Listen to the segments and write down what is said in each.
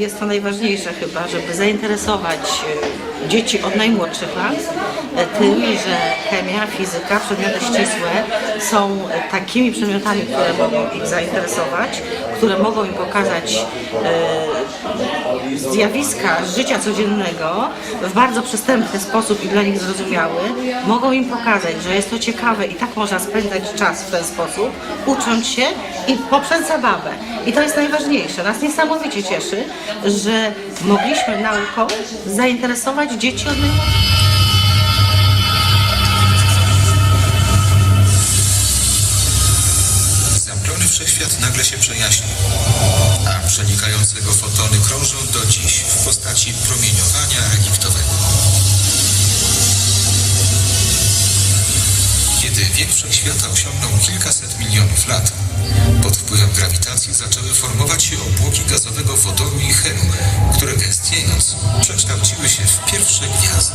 jest to najważniejsze chyba, żeby zainteresować e, dzieci od najmłodszych lat e, tym, że chemia, fizyka, przedmioty ścisłe są takimi przedmiotami, które mogą ich zainteresować, które mogą im pokazać e, zjawiska życia codziennego w bardzo przystępny sposób i dla nich zrozumiały, mogą im pokazać, że jest to ciekawe i tak można spędzać czas w ten sposób, ucząc się i poprzez zabawę. I to jest najważniejsze. Nas niesamowicie cieszy, że mogliśmy nauką zainteresować dzieci od najmłodszych. Wszechświat nagle się przejaśnił, a przenikającego fotony krążą do dziś w postaci promieniowania reliktowego. Kiedy wiek wszechświata osiągnął kilkaset milionów lat, pod wpływem grawitacji zaczęły formować się obłoki gazowego wodoru i helu, które gęstniejąc przekształciły się w pierwsze gwiazdy.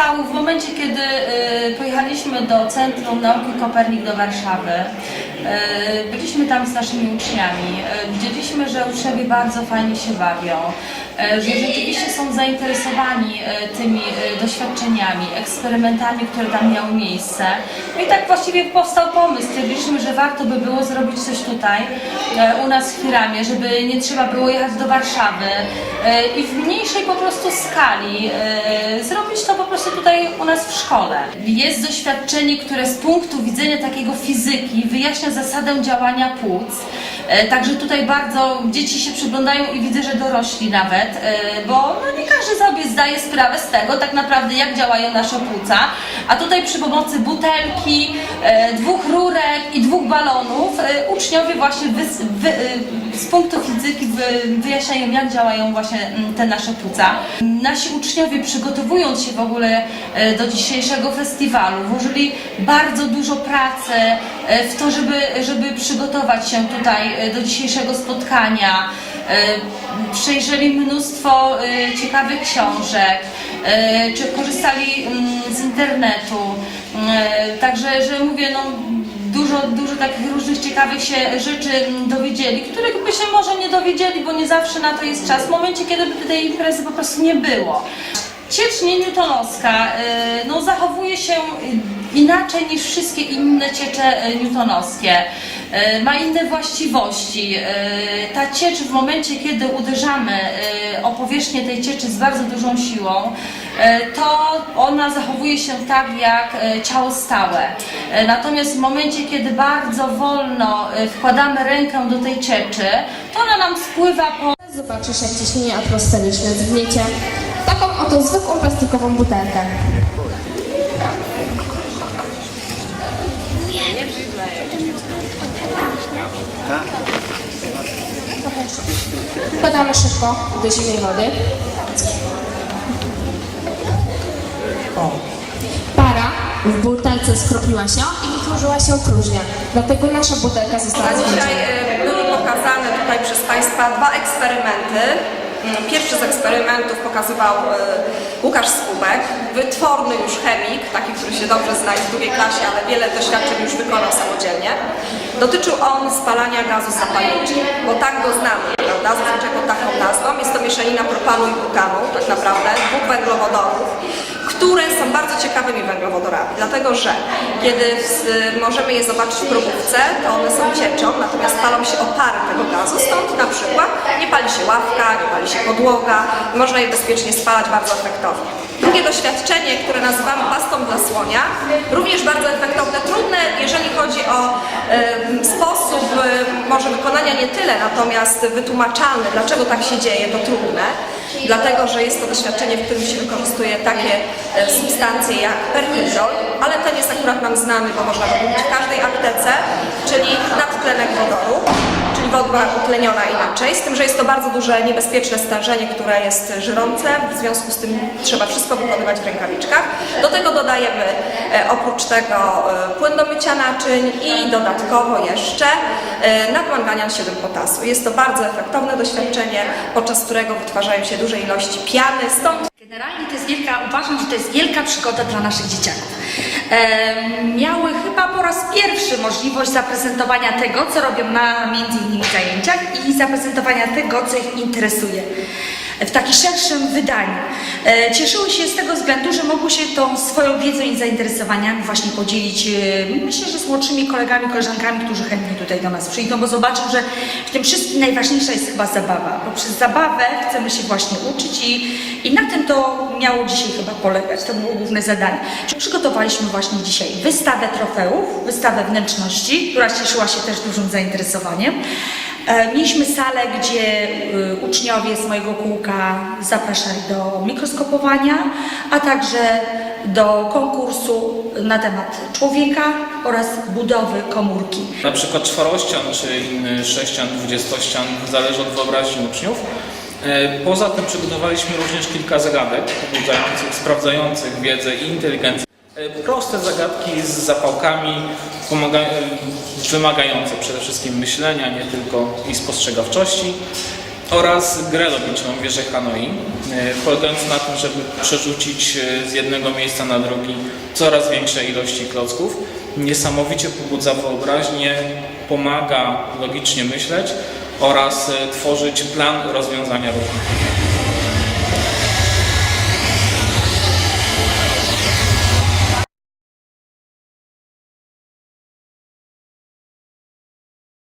Powstał w momencie, kiedy y, pojechaliśmy do Centrum Nauki Kopernik do Warszawy. Y, byliśmy tam z naszymi uczniami. Y, widzieliśmy, że uczniowie bardzo fajnie się bawią, y, że rzeczywiście są zainteresowani tymi doświadczeniami, eksperymentami, które tam miały miejsce. No i tak właściwie powstał pomysł. Stwierdziliśmy, że warto by było zrobić coś tutaj, u nas w Hiramie, żeby nie trzeba było jechać do Warszawy i w mniejszej po prostu skali zrobić to po prostu tutaj u nas w szkole. Jest doświadczenie, które z punktu widzenia takiego fizyki wyjaśnia zasadę działania płuc. E, Także tutaj bardzo dzieci się przyglądają i widzę, że dorośli nawet, e, bo no nie każdy sobie zdaje sprawę z tego tak naprawdę jak działają nasze płuca. A tutaj przy pomocy butelki, e, dwóch rurek i dwóch balonów uczniowie właśnie wy, e, z punktu fizyki wy, wyjaśniają jak działają właśnie mm, te nasze płuca. Nasi uczniowie przygotowując się w ogóle do dzisiejszego festiwalu włożyli bardzo dużo pracy w to, żeby, żeby przygotować się tutaj do dzisiejszego spotkania. E, Przejrzeli mnóstwo e, ciekawych książek, e, czy korzystali mm, z internetu. E, Także, że mówię, no dużo, dużo takich różnych ciekawych się rzeczy dowiedzieli, których by się może nie dowiedzieli, bo nie zawsze na to jest czas, w momencie, kiedy by tej imprezy po prostu nie było. Ciecz nienewtonowska no, zachowuje się y, inaczej niż wszystkie inne ciecze y, newtonowskie. Y, Ma inne właściwości. Y, Ta ciecz w momencie, kiedy uderzamy o powierzchnię tej cieczy z bardzo dużą siłą, to ona zachowuje się tak jak ciało stałe. Natomiast w momencie, kiedy bardzo wolno wkładamy rękę do tej cieczy, to ona nam spływa po Zobaczysz, jak ciśnienie atmosferyczne zgniecie taką oto zwykłą plastikową butelkę. Podamy szybko do zimnej wody. Para w butelce skropiła się i wytworzyła się próżnia. Dlatego nasza butelka została A dzisiaj e, były pokazane tutaj przez Państwa dwa eksperymenty. Mm, Pierwszy z eksperymentów pokazywał e, Łukasz Skubek, wytworny już chemik, taki, który się dobrze zna w drugiej klasie, ale wiele doświadczeń już wykonał samodzielnie. Dotyczył on spalania gazu zapalniczy, bo tak go znamy, prawda, pod taką nazwą. Jest to mieszanina propanu i butanu, tak naprawdę, dwóch węglowodorów, które są bardzo ciekawymi węglowodorami, dlatego że kiedy możemy je zobaczyć w probówce, to one są cieczą, natomiast palą się opary tego gazu, stąd na przykład nie pali się ławka, nie pali się podłoga, można je bezpiecznie spalać bardzo efektownie. Drugie doświadczenie, które nazywamy dla słonia, również bardzo efektowne, trudne, jeżeli chodzi o em, sposób em, może wykonania nie tyle, natomiast wytłumaczalny, dlaczego tak się dzieje, to trudne, dlatego że jest to doświadczenie, w którym się wykorzystuje takie substancje jak perfidrol, ale ten jest akurat nam znany, bo można go kupić w każdej aptece, czyli nadtlenek wodoru, woda utleniona inaczej, z tym, że jest to bardzo duże niebezpieczne stężenie, które jest żyrące, w związku z tym trzeba wszystko wykonywać w rękawiczkach. Do tego dodajemy e, oprócz tego e, płyn do mycia naczyń i dodatkowo jeszcze e, nadmanganian 7 potasu. Jest to bardzo efektowne doświadczenie, podczas którego wytwarzają się duże ilości piany, stąd Generalnie to jest wielka, uważam, że to jest wielka przygoda dla naszych dzieciaków. Miały chyba po raz pierwszy możliwość zaprezentowania tego, co robią na między innymi zajęciach i zaprezentowania tego, co ich interesuje w takim szerszym wydaniu. E, Cieszyły się z tego względu, że mogły się tą swoją wiedzą i zainteresowaniami właśnie podzielić, e, myślę, że z młodszymi kolegami, koleżankami, którzy chętnie tutaj do nas przyjdą, bo zobaczą, że w tym wszystkim najważniejsza jest chyba zabawa. Poprzez zabawę chcemy się właśnie uczyć i, i na tym to miało dzisiaj chyba polegać, to było główne zadanie. Przygotowaliśmy właśnie dzisiaj wystawę trofeów, wystawę wnętrzności, która cieszyła się też dużym zainteresowaniem. E, Mieliśmy salę, gdzie y, uczniowie z mojego kółka zapraszali do mikroskopowania, a także do konkursu na temat człowieka oraz budowy komórki. Na przykład czworościan czy inny sześcian, dwudziestościan, zależy od wyobraźni uczniów. E, Poza tym przygotowaliśmy również kilka zagadek pobudzających, sprawdzających wiedzę i inteligencję. E, Proste zagadki z zapałkami, e, wymagające przede wszystkim myślenia, nie tylko i spostrzegawczości oraz grę logiczną wieżę Hanoi, e, polegającą na tym, żeby przerzucić z jednego miejsca na drugi coraz większe ilości klocków. Niesamowicie pobudza wyobraźnię, pomaga logicznie myśleć oraz tworzyć plan rozwiązania różnych.